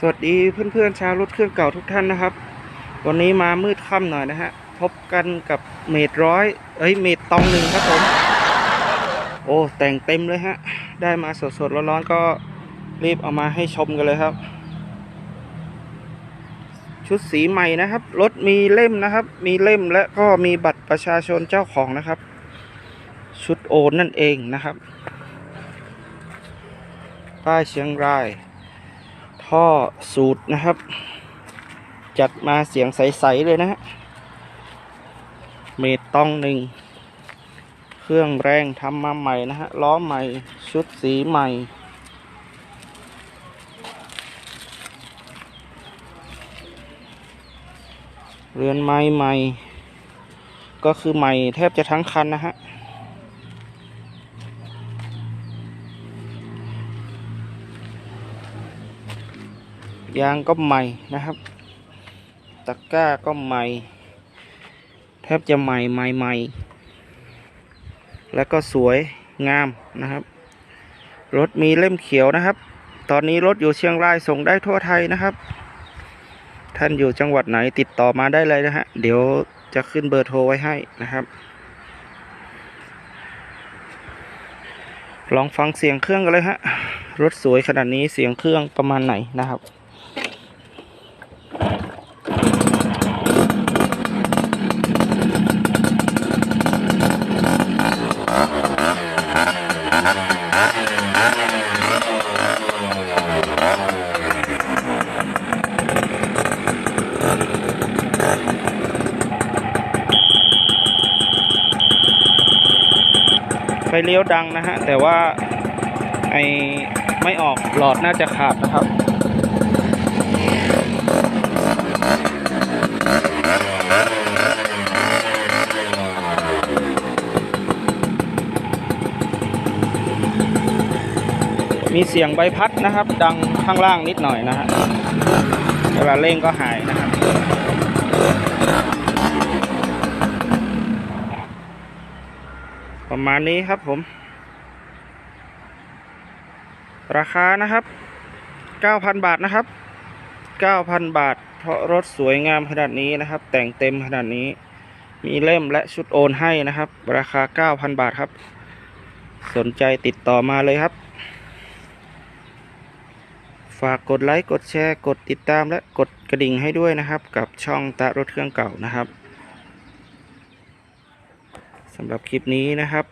สวัสดีเพื่อนๆชาวรถเครื่องเก่าทุกท่านนะครับ วันนี้มามืดค่ำหน่อยนะฮะ พบกันกับเมดร้อยเอ้ยเมดตองหนึ่งครับผม โอ้แต่งเต็มเลยฮะ ได้มาสดๆร้อนๆก็รีบเอามาให้ชมกันเลยครับ ชุดสีใหม่นะครับ รถมีเล่มนะครับ มีเล่มและก็มีบัตรประชาชนเจ้าของนะครับ ชุดโอนนั่นเองนะครับป้ายเชียงราย ท่อสูตรนะครับ จัดมาเสียงใส ๆ เลยนะฮะ เมตตองหนึ่ง เครื่องแรงทำมาใหม่นะฮะ ล้อใหม่ ชุดสีใหม่ เรือนไม้ใหม่ ก็คือใหม่แทบจะทั้งคันนะฮะ ยางก็ใหม่นะครับตะกร้าก็ใหม่ แทบจะใหม่ใหม่ใหม่แล้วก็สวยงามนะครับ รถมีเล่มเขียวนะครับ ตอนนี้รถอยู่เชียงรายส่งได้ทั่วไทยนะครับ ท่านอยู่จังหวัดไหนติดต่อมาได้เลยนะฮะ เดี๋ยวจะขึ้นเบอร์โทรไว้ให้นะครับ ลองฟังเสียงเครื่องกันเลยฮะ รถสวยขนาดนี้เสียงเครื่องประมาณไหนนะครับ ไฟเลี้ยวดังนะฮะ แต่ว่าไอไม่ออกหลอดน่าจะขาดนะครับ มีเสียงใบพัดนะครับ ดังข้างล่างนิดหน่อยนะฮะเวลาเร่งก็หายนะครับประมาณนี้ครับผม ราคานะครับ 9,000 บาทนะครับ 9,000 บาท เพราะรถสวยงามขนาดนี้นะครับ แต่งเต็มขนาดนี้ มีเล่มและชุดโอนให้นะครับ ราคา 9,000 บาทครับ สนใจติดต่อมาเลยครับ ฝากกดไลค์กดแชร์ กดติดตามและกดกระดิ่งให้ด้วยนะครับ กับช่องตะรถเครื่องเก่านะครับสำหรับคลิปนี้นะครับ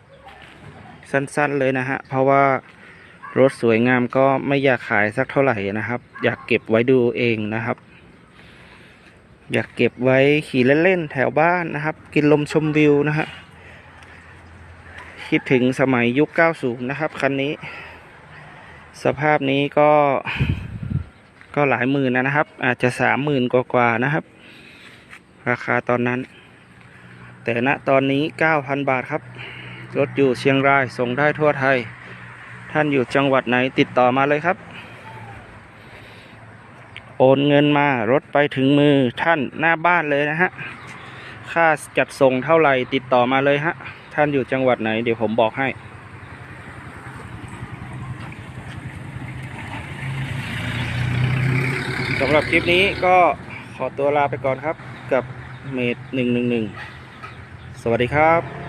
สั้นๆเลยนะฮะเพราะว่ารถสวยงามก็ไม่อยากขายสักเท่าไหร่นะครับ อยากเก็บไว้ดูเองนะครับ อยากเก็บไว้ขี่เล่นๆแถวบ้านนะครับ กินลมชมวิวนะฮะคิดถึงสมัยยุค 90 นะครับ คันนี้ สภาพนี้ก็ก็หลายหมื่นนะครับ อาจจะสามหมื่นกว่าๆนะครับ ราคาตอนนั้น แต่ณตอนนี้ 9,000 บาทครับ รถอยู่เชียงรายส่งได้ทั่วไทย ท่านอยู่จังหวัดไหนติดต่อมาเลยครับ โอนเงินมารถไปถึงมือท่านหน้าบ้านเลยนะฮะ ค่าจัดส่งเท่าไหร่ติดต่อมาเลยฮะ ท่านอยู่จังหวัดไหนเดี๋ยวผมบอกให้ำหรับคลิปนี้ก็ขอตัวลาไปก่อนครับ กับเมดหนึ่งหนึ่งหนึ่งสวัสดีครับ